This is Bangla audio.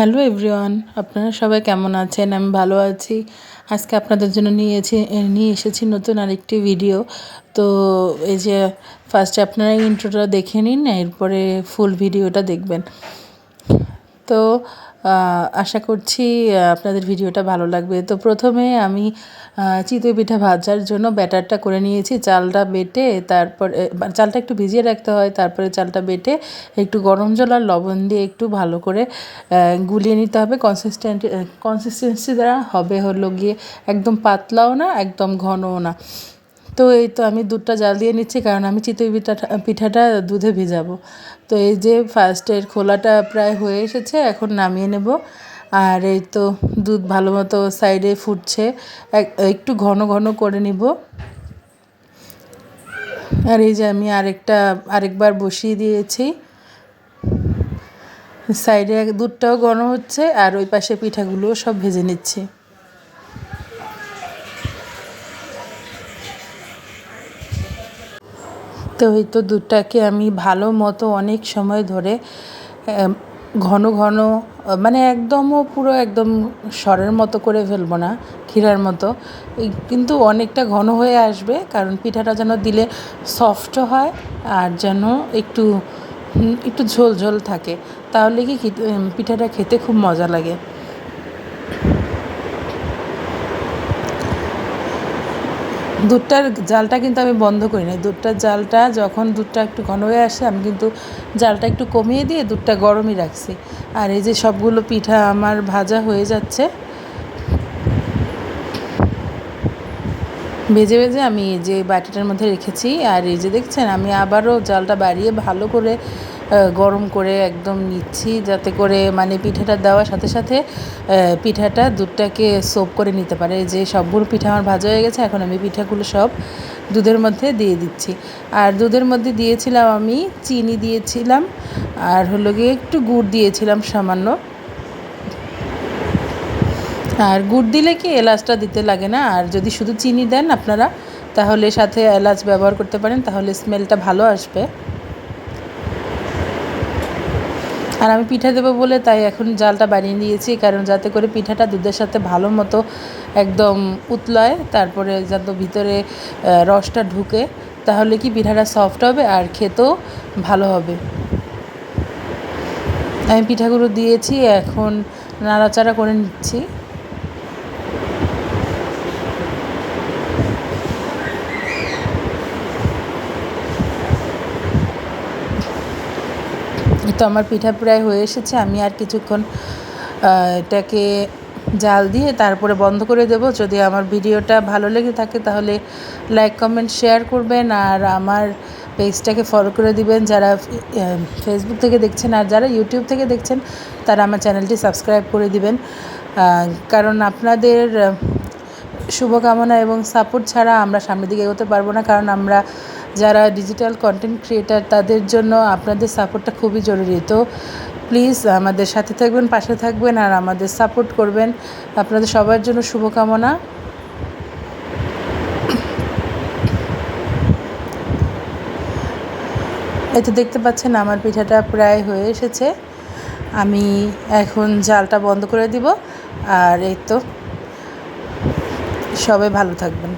হ্যালো এভরিওয়ান, আপনারা সবাই কেমন আছেন? আমি ভালো আছি। আজকে আপনাদের জন্য নিয়েছি নিয়ে এসেছি নতুন আরেকটি ভিডিও তো এই যে ফার্স্টে আপনারা ইন্ট্রোটা দেখে নিন, এরপরে ফুল ভিডিওটা দেখবেন। তো আশা করছি আপনাদের ভিডিওটা ভালো লাগবে। তো প্রথমে আমি চিতই পিঠা ভাজার জন্য ব্যাটারটা করে নিয়েছি। চালটা বেটে তারপর চালটা একটু ভিজিয়ে রাখতে হয়। তারপরে চালটা বেটে একটু গরম জল আর লবণ দিয়ে একটু ভালো করে গুলিয়ে নিতে হবে। কনসিস্টেন্ট কনসিস্টেন্সি দ্বারা হবে হলো গিয়ে একদম পাতলাও না, একদম ঘনও না। তো এই তো আমি দুধটা জাল দিয়ে নিচ্ছি, কারণ আমি চিতই পিঠাটা পিঠাটা দুধে ভিজাবো। তো এই যে ফার্স্টের খোলাটা প্রায় হয়ে এসেছে, এখন নামিয়ে নেব। আর এই তো দুধ ভালো মতো সাইডে ফুটছে একটু ঘন ঘন করে নিব। আর এই যে আমি আরেকটা, আরেকবার বসিয়ে দিয়েছি। সাইডে দুধটাও ঘন হচ্ছে, আর ওই পাশে পিঠাগুলোও সব ভেজে নিচ্ছি। তো এই তো দুধটাকে আমি ভালো মতো অনেক সময় ধরে ঘন ঘন মানে একদমও পুরো একদম সরের মতো করে ফেলব না, ক্ষীরার মতো। কিন্তু অনেকটা ঘন হয়ে আসবে, কারণ পিঠাটা যেন দিলে সফটও হয় আর যেন একটু একটু ঝোল ঝোল থাকে। তাহলে কি পিঠাটা খেতে খুব মজা লাগে। দুধটার জালটা কিন্তু আমি বন্ধ করি না দুধটার জালটা যখন দুধটা একটু ঘন হয়ে আসে, আমি কিন্তু জালটা একটু কমিয়ে দিয়ে দুধটা গরমই রাখছি। আর এই যে সবগুলো পিঠা আমার ভাজা হয়ে যাচ্ছে ভেজে ভেজে আমি যে বাটিটার মধ্যে রেখেছি। আর এই যে দেখছেন, আমি আবারও জালটা বাড়িয়ে ভালো করে গরম করে একদম নিচ্ছি, যাতে করে মানে পিঠাটা দেওয়ার সাথে সাথে পিঠাটা দুধটাকে সোপ করে নিতে পারে। যে সবগুলো পিঠা আমার ভাজা হয়ে গেছে, এখন আমি পিঠাগুলো সব দুধের মধ্যে দিয়ে দিচ্ছি। আর দুধের মধ্যে দিয়েছিলাম আমি চিনি দিয়েছিলাম, আর হলো গিয়ে একটু গুড় দিয়েছিলাম সামান্য। আর গুড় দিলে কি এলাচটা দিতে লাগে না? আর যদি শুধু চিনি দেন আপনারা, তাহলে সাথে এলাচ ব্যবহার করতে পারেন, তাহলে স্মেলটা ভালো আসবে। আর আমি পিঠা দেবো বলে তাই এখন জালটা বানিয়ে নিয়েছি, কারণ যাতে করে পিঠাটা দুধের সাথে ভালো মতো একদম উতলায়, তারপরে যাতে ভিতরে রসটা ঢুকে, তাহলে কি পিঠাটা সফট হবে আর খেতেও ভালো হবে। আমি পিঠাগুলো দিয়েছি, এখন নাড়াচাড়া করে নিচ্ছি। তো আমার পিঠা প্রায় হয়ে এসেছে, আমি আর কিছুক্ষণ এটাকে জাল দিয়ে তারপরে বন্ধ করে দেব। যদি আমার ভিডিওটা ভালো লেগে থাকে তাহলে লাইক, কমেন্ট, শেয়ার করবেন আর আমার পেজটাকে ফলো করে দিবেন। যারা ফেসবুক থেকে দেখছেন আর যারা ইউটিউব থেকে দেখছেন, তারা আমার চ্যানেলটি সাবস্ক্রাইব করে দিবেন। কারণ আপনাদের শুভকামনা এবং সাপোর্ট ছাড়া আমরা সামনের দিকে এগোতে পারব না, কারণ আমরা যারা ডিজিটাল কন্টেন্ট ক্রিয়েটার তাদের জন্য আপনাদের সাপোর্টটা খুবই জরুরি। তো প্লিজ আমাদের সাথে থাকবেন, পাশে থাকবেন আর আমাদের সাপোর্ট করবেন। আপনাদের সবার জন্য শুভকামনা। এই তো দেখতে পাচ্ছেন আমার পিঠাটা প্রায় হয়ে এসেছে। আমি এখন জালটা বন্ধ করে দিব। আর এই তো সবাই ভালো থাকবেন।